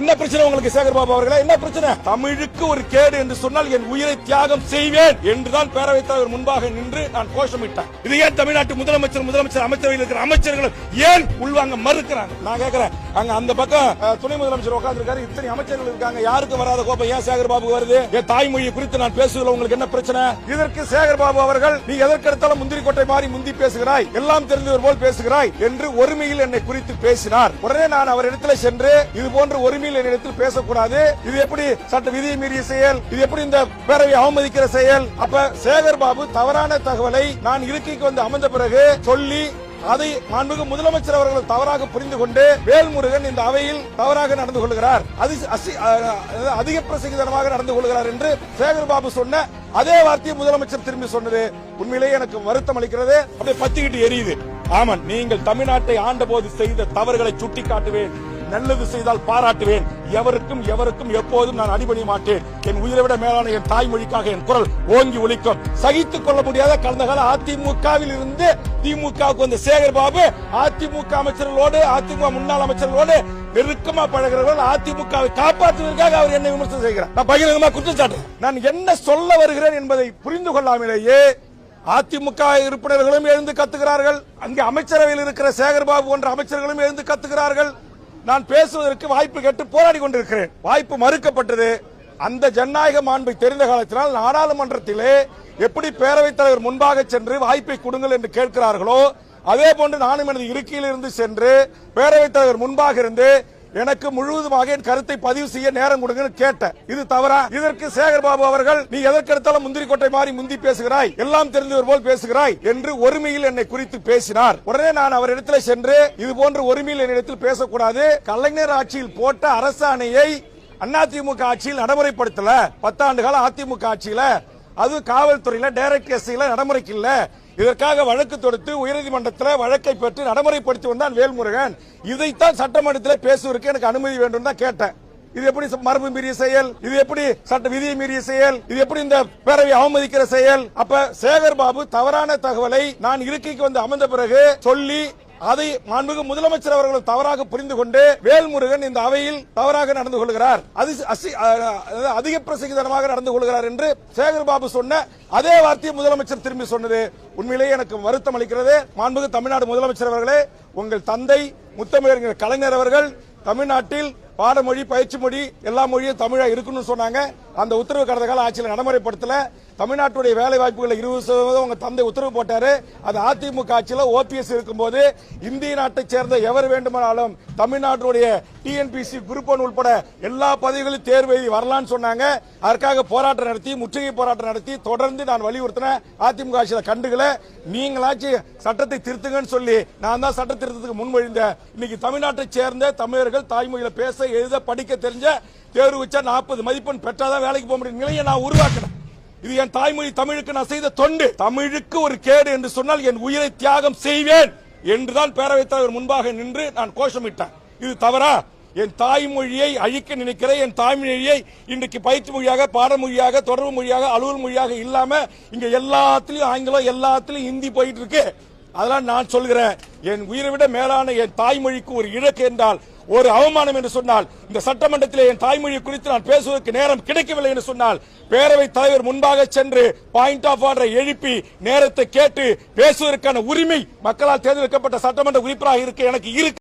என்ன பிரச்சனை உங்களுக்கு சேகர் பாபு அவர்களே? என்ன பிரச்சனை? தமிழுக்கு ஒரு கேடு என்று சொன்னால் என் உயிரை தியாகம் செய்வேன் என்றுதான் பேரவைத் தலைவர் முன்பாக நின்று நான் கோஷமிட்டேன். இது ஏன் தமிழ்நாட்டு முதலமைச்சர் முதலமைச்சர் அமைச்சரவையில் இருக்கிற அமைச்சர்களும் ஏன் உள்வாங்க மறுக்கிறாங்க? நான் கேட்கிறேன். அங்க அந்த பக்கம் துணை முதலமைச்சர் உட்கார்ந்து இத்தனை அமைச்சர்கள் இருக்காங்க. யாருக்கு வராத கோபம் ஏன் சேகர் பாபு வருது? என் தாய்மொழி குறித்து நான் பேசுவதில் உங்களுக்கு என்ன பிரச்சனை? இதற்கு சேகர் பாபு அவர்கள் நீ எதற்கெடுத்தாலும் முந்திரி கொட்டை மாறி முந்தி பேசுகிறாய். எல்லாம் தெரிந்தவர் போல் பேசுகிறாய் என்று ஒருமையில் என்னை குறித்து பேசினார். உடனே நான் அவரிடத்தில் சென்று இது போன்ற ஒருமையில் என்னிடத்தில் பேசக்கூடாது. இது எப்படி சட்ட விதியை மீறிய செயல்? இது எப்படி இந்த பேரவை அவமதிக்கிற செயல்? அப்ப சேகர் பாபு தவறான தகவலை நான் இருக்கைக்கு வந்து அமர்ந்த பிறகு சொல்லி அதை மாண்புமிகு முதலமைச்சர் அவர்கள் தவறாக புரிந்து கொண்டு வேல்முருகன் இந்த அவையில் தவறாக நடந்து கொள்கிறார். அதிக பிரசங்கிதனமாக நடந்து கொள்கிறார் என்று சேகர் பாபு சொன்ன அதே வார்த்தையை முதலமைச்சர் திரும்பி சொன்னது. உண்மையிலேயே எனக்கு வருத்தம் அளிக்கிறது. அப்படியே பத்திக்கிட்டு எரியுது. ஆமன் நீங்கள் தமிழ்நாட்டை ஆண்ட போது செய்த தவறுகளை சுட்டிக்காட்டுவேன். நல்லது செய்தால் பாராட்டுவேன். எவருக்கும் எவருக்கும் எப்போதும் நான் அடிபணிய மாட்டேன். என் உயிரை விட மேலான என் தாய்மொழிக்காக என் குரல் ஓங்கி ஒழிக்கும் சகித்துக் கொள்ள முடியாத கடந்த கால அதிமுகவில் இருந்து திமுகவுக்கு வந்த சேகர் பாபு அதிமுக அமைச்சர்களோடு அதிமுக முன்னாள் அமைச்சர்களோடு நெருக்கமா பழகிறவர்கள் அதிமுகவை காப்பாற்றுவதற்காக அவர் என்னை விமர்சனம் செய்கிறார். நான் பகிரங்கமா குற்றச்சாட்டு நான் என்ன சொல்ல வருகிறேன் என்பதை புரிந்து கொள்ளாமலேயே அதிமுக உறுப்பினர்களும் எழுந்து கத்துகிறார்கள். அங்கே அமைச்சரவையில் இருக்கிற சேகர்பாபு போன்ற அமைச்சர்களும் எழுந்து கத்துகிறார்கள். நான் பேசுவதற்கு வாய்ப்பு கேட்டு போராடி கொண்டிருக்கிறேன். வாய்ப்பு மறுக்கப்பட்டது. அந்த ஜனநாயக மாண்பை தெரிந்த காலத்தினால் நாடாளுமன்றத்திலே எப்படி பேரவைத் தலைவர் முன்பாக சென்று வாய்ப்பை கொடுங்கள் என்று கேட்கிறார்களோ அதே போன்று நானும் எனது இருக்கையில் இருந்து சென்று பேரவைத் தலைவர் முன்பாக இருந்து எனக்கு முழுவதுமாக என் கருத்தை பதிவு செய்ய நேரம் கொடுங்கன்னு கேட்டேன். இது தவறா? இதற்கு சேகர் பாபு அவர்கள் நீ எதற்கெடுத்தாலும் முந்திரி கொட்டை மாறி முந்தி பேசுகிறாய் எல்லாம் தெரிந்தவர் போல் பேசுகிறாய் என்று ஒருமையில் என்னை குறித்து பேசினார். உடனே நான் அவரிடத்தில் சென்று இது போன்ற ஒருமையில் என்னிடத்தில் பேசக்கூடாது. கலைஞர் ஆட்சியில் போட்ட அரசாணையை அதிமுக ஆட்சியில் நடைமுறைப்படுத்தல. பத்தாண்டு கால அதிமுக ஆட்சியில அது காவல்துறையில டைரக்ட் எஸ்ஐல நடைமுறைக்கு இல்ல. இதற்காக வழக்கு தொடுத்து உயர்நீதிமன்றத்தில் வழக்கை பெற்று நடைமுறைப்படுத்தி வந்தான் வேல்முருகன். இதைத்தான் சட்டமன்றத்தில் பேசுவதற்கு எனக்கு அனுமதி வேண்டும் தான் கேட்டேன். இது எப்படி மரபு மீறிய செயல்? இது எப்படி சட்ட விதியை மீறிய செயல்? இது எப்படி இந்த பேரவை அவமதிக்கிற செயல்? அப்ப சேகர் பாபு தவறான தகவலை நான் இருக்கைக்கு வந்து அமர்ந்த பிறகு சொல்லி அதை மாண்புமிகு முதலமைச்சர் அவர்கள் தவறாக புரிந்து கொண்டு வேல்முருகன் இந்த அவையில் தவறாக நடந்து கொள்கிறார். அதி- அசி- அதிக பிரசங்கிதனமாக நடந்து கொள்கிறார் என்று சேகர் பாபு சொன்ன அதே வார்த்தையை முதலமைச்சர் திரும்பி சொன்னது. உண்மையிலேயே எனக்கு வருத்தம் அளிக்கிறது. மாண்புமிகு தமிழ்நாடு முதலமைச்சர் அவர்களே உங்கள் தந்தை முத்தமிழர் கலைஞர் அவர்கள் தமிழ்நாட்டில் பாடமொழி பயிற்சி மொழி எல்லா மொழியும் தமிழா இருக்கணும்னு சொன்னாங்க. அந்த உத்தரவு கடந்த கால ஆட்சியில் நடைமுறைப்படுத்தல. தமிழ்நாட்டுடைய வேலை வாய்ப்புகள் இருபது சதவீதம் உங்க தந்தை உத்தரவு போட்டாரு. அது அதிமுக ஆட்சியில் ஓபிஎஸ் இருக்கும்போது இந்திய நாட்டை சேர்ந்த எவர் வேண்டுமானாலும் தமிழ்நாட்டுடைய டிஎன்பிசி குரூப் ஒன் உட்பட எல்லா பதவிகளும் தேர்வு எழுதி வரலாம்னு சொன்னாங்க. அதற்காக போராட்டம் நடத்தி முற்றுகை போராட்டம் நடத்தி தொடர்ந்து நான் வலியுறுத்தினேன் அதிமுக ஆட்சியில் கண்டுகளை நீங்களாச்சும் சட்டத்தை திருத்துங்கன்னு சொல்லி நான் தான் சட்ட திருத்தத்துக்கு முன்மொழிந்தேன் இன்னைக்கு தமிழ்நாட்டை சேர்ந்த தமிழர்கள் தாய்மொழியில் பேச எழுத படிக்க தெரிஞ்ச தேர்வு வச்சா நாற்பது மதிப்பெண் பெற்றாதான் வேலைக்கு போக முடியும். நிலையை நான் உருவாக்கினேன். இது என் தாய்மொழி தமிழுக்கு நான் செய்த தொண்டு. தமிழுக்கு ஒரு கேடு என்று சொன்னால் என் உயிரை தியாகம் செய்வேன் என்றுதான் பேரவைத் தலைவர் முன்பாக நின்று நான் கோஷமிட்டேன். இது தவறா? என் தாய்மொழியை அழிக்க நினைக்கிற என் தாய்மொழியை இன்றைக்கு பயிற்சி மொழியாக பாடமொழியாக தொடர்பு மொழியாக அலுவல் மொழியாக இல்லாம இங்க எல்லாத்துலயும் ஆங்கிலம் எல்லாத்துலயும் ஹிந்தி போயிட்டு இருக்கு. அதெல்லாம் நான் சொல்கிறேன் என் உயிரை விட மேலான என் தாய்மொழிக்கு ஒரு இழக்கு என்றால் ஒரு அவமானம் என்று சொன்னால் இந்த சட்டமன்றத்தில் என் தாய்மொழி குறித்து நான் பேசுவதற்கு நேரம் கிடைக்கவில்லை என்று சொன்னால் பேரவைத் தலைவர் முன்பாக சென்று பாயிண்ட் ஆஃப் ஆர்டரை எழுப்பி நேரத்தை கேட்டு பேசுவதற்கான உரிமை மக்களால் தேர்ந்தெடுக்கப்பட்ட சட்டமன்ற உறுப்பினராக இருக்க எனக்கு இருக்கு.